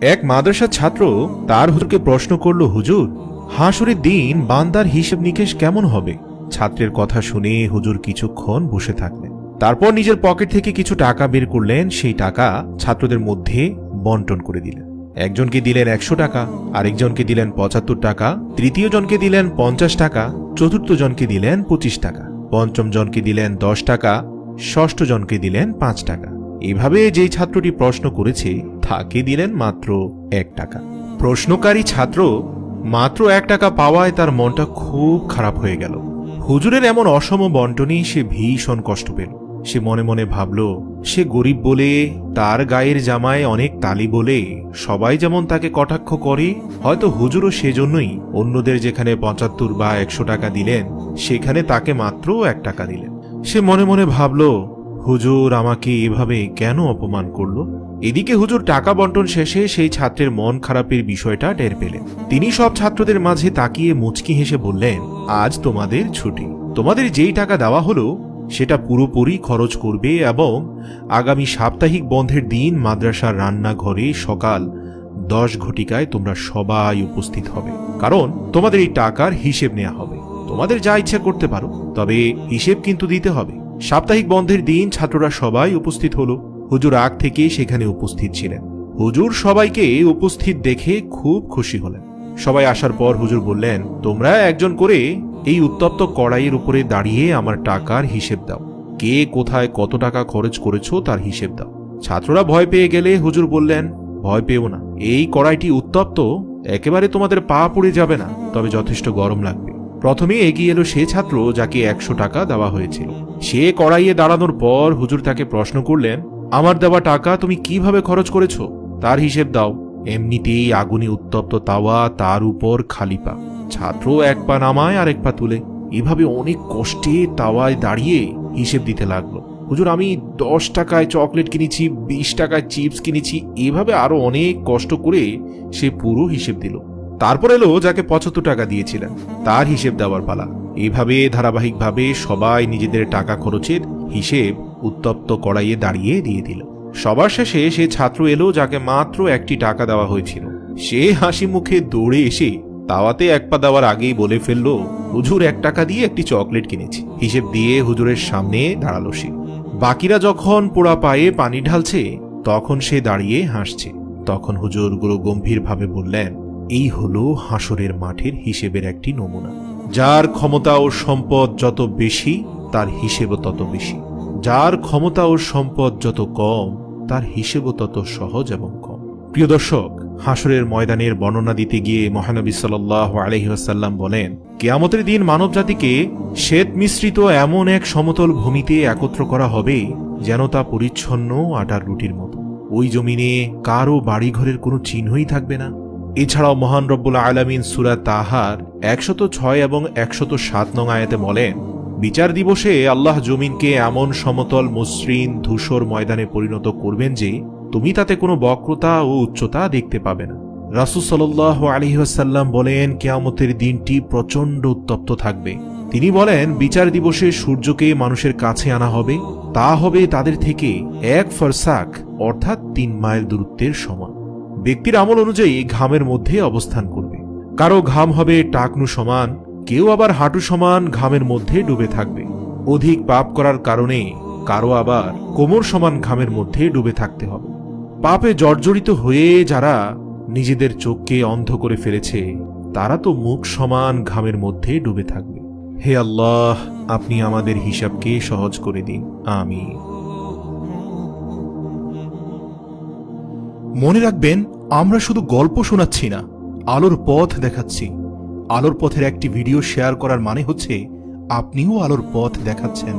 এক মাদ্রাসার ছাত্র তার হুজুরকে প্রশ্ন করল, হুজুর হাসুরের দিন বান্দার হিসেব নিকেশ কেমন হবে? ছাত্রের কথা শুনে হুজুর কিছুক্ষণ বসে থাকলেন। তারপর নিজের পকেট থেকে কিছু টাকা বের করলেন। সেই টাকা ছাত্রদের মধ্যে বন্টন করে দিলেন। একজনকে দিলেন একশো টাকা, আরেকজনকে দিলেন পঁচাত্তর টাকা, তৃতীয় জনকে দিলেন পঞ্চাশ টাকা, চতুর্থ জনকে দিলেন পঁচিশ টাকা, পঞ্চম জনকে দিলেন দশ টাকা, ষষ্ঠ জনকে দিলেন পাঁচ টাকা। এভাবে যেই ছাত্রটি প্রশ্ন করেছে তাকে দিলেন মাত্র এক টাকা। প্রশ্নকারী ছাত্র মাত্র এক টাকা পাওয়ায় তার মনটা খুব খারাপ হয়ে গেল। হুজুরের এমন অসম বন্টনেই সে ভীষণ কষ্ট পেল। সে মনে মনে ভাবল, সে গরিব বলে, তার গায়ের জামায় অনেক তালি বলে, সবাই যেমন তাকে কটাক্ষ করে, হয়তো হুজুরও সেজন্যই অন্যদের যেখানে পঁচাত্তর বা একশো টাকা দিলেন, সেখানে তাকে মাত্র এক টাকা দিলেন। সে মনে মনে ভাবল হুজুর আমাকে এভাবে কেন অপমান করল? এদিকে হুজুর টাকা বন্টন শেষে সেই ছাত্রের মন খারাপের বিষয়টা টের পেলেন। তিনি সব ছাত্রদের মাঝে তাকিয়ে মুচকি হেসে বললেন, আজ তোমাদের ছুটি। তোমাদের যেই টাকা দেওয়া হলো, সেটা পুরোপুরি খরচ করবে এবং আগামী সাপ্তাহিক বন্ধের দিন মাদ্রাসার রান্নাঘরে সকাল দশ ঘটিকায় তোমরা সবাই উপস্থিত হবে। কারণ তোমাদের এই টাকার হিসেব নেওয়া হবে। তোমাদের যা ইচ্ছা করতে পারো, তবে হিসেব কিন্তু দিতে হবে। সাপ্তাহিক বন্ধের দিন ছাত্ররা সবাই উপস্থিত হলো। হুজুর আগ থেকে সেখানে উপস্থিত ছিলেন। হুজুর সবাইকে উপস্থিত দেখে খুব খুশি হলেন। সবাই আসার পর হুজুর বললেন, তোমরা একজন করে এই উত্তপ্ত কড়াইয়ের উপরে দাঁড়িয়ে আমার টাকার হিসেব দাও। কে কোথায় কত টাকা খরচ করেছ তার হিসেব দাও। ছাত্ররা ভয় পেয়ে গেলে হুজুর বললেন, ভয় পেও না। এই কড়াইটি উত্তপ্ত, একেবারে তোমাদের পা পড়ে যাবে না, তবে যথেষ্ট গরম লাগবে। প্রথমে এগিয়ে এলো সে ছাত্র যাকে একশো টাকা দেওয়া হয়েছিল। সে কড়াইয়ে দাঁড়ানোর পর হুজুর তাকে প্রশ্ন করলেন, আমার দেওয়া টাকা তুমি কীভাবে খরচ করেছ? তার হিসেব দাও। এমনিতেই আগুনে উত্তপ্ত তাওয়া তার উপর খালি পা। ছাত্র এক পা নামায় আর এক পা তুলে। এভাবে অনেক কষ্টে তাওয়ায় দাঁড়িয়ে হিসেব দিতে লাগল। হুজুর, আমি দশ টাকায় চকলেট কিনেছি, বিশ টাকায় চিপস কিনেছি। এভাবে আরও অনেক কষ্ট করে সে পুরো হিসেব দিল। তারপর এলো যাকে পঁচাত্তর টাকা দিয়েছিলেন, তার হিসেব দেওয়ার পালা। এভাবে ধারাবাহিকভাবে সবাই নিজেদের টাকা খরচের হিসেব উত্তপ্ত কড়াইয়ে দাঁড়িয়ে দিয়ে দিল। সবার শেষে সে ছাত্র এলো যাকে মাত্র একটি টাকা দেওয়া হয়েছিল। সে হাসি মুখে দৌড়ে এসে তাওয়াতে এক পা দেওয়ার আগেই বলে ফেলল, হুজুর, এক টাকা দিয়ে একটি চকলেট কিনেছি। হিসেব দিয়ে হুজুরের সামনে দাঁড়াল সে। বাকিরা যখন পোড়া পায়ে পানি ঢালছে, তখন সে দাঁড়িয়ে হাসছে। তখন হুজুর গুরু গম্ভীরভাবে বললেন এই হলো হাসরের মাঠের হিসেবের একটি নমুনা। যার ক্ষমতা ও সম্পদ যত বেশি, তার হিসেবও তত বেশি। যার ক্ষমতা ও সম্পদ যত কম, তার হিসেবও তত সহজ এবং কম। প্রিয় দর্শক, হাসরের ময়দানের বর্ণনা দিতে গিয়ে মহানবী সাল আলহিহাসাল্লাম বলেন, কেয়ামতের দিন মানব জাতিকে শ্বেত মিশ্রিত এমন এক সমতল ভূমিতে একত্র করা হবে, যেন তা পরিচ্ছন্ন আটার রুটির মতো। ওই জমিনে কারও বাড়িঘরের কোনো চিহ্নই থাকবে না। এছাড়াও মহান রব্বুল আলামিন সুরা তাহার একশত ছয় এবং একশত সাত নং আয়াতে বলেন, বিচার দিবসে আল্লাহ জমিনকে এমন সমতল, মসৃণ, ধূসর ময়দানে পরিণত করবেন যে তুমি তাতে কোনো বক্রতা ও উচ্চতা দেখতে পাবে না। রাসুল সাল্লাহ আলহিহাসাল্লাম বলেন, কেয়ামতের দিনটি প্রচণ্ড উত্তপ্ত থাকবে। তিনি বলেন, বিচার দিবসে সূর্যকে মানুষের কাছে আনা হবে, তা হবে তাদের থেকে এক ফরসাক, অর্থাৎ তিন মাইল দূরত্বের সমান। ব্যক্তির আমল অনুযায়ী ঘামের মধ্যে অবস্থান করবে। কারও ঘাম হবে টাকনু সমান, কেউ আবার হাঁটু সমান, ঘামের মধ্যে ডুবে থাকবে। অধিক পাপ করার কারণে কারও আবার কোমর সমান, ঘামের মধ্যে ডুবে থাকতে হবে। পাপে জর্জরিত হয়ে যারা নিজেদের চোখকে অন্ধ করে ফেলেছে, তারা তো মুখ সমান, ঘামের মধ্যে ডুবে থাকবে। হে আল্লাহ, আপনি আমাদের হিসাবকে সহজ করে দিন। আমি মনে রাখবেন, আমরা শুধু গল্প শোনাচ্ছি না, আলোর পথ দেখাচ্ছি। আলোর পথের একটি ভিডিও শেয়ার করার মানে হচ্ছে, আপনিও আলোর পথ দেখাচ্ছেন।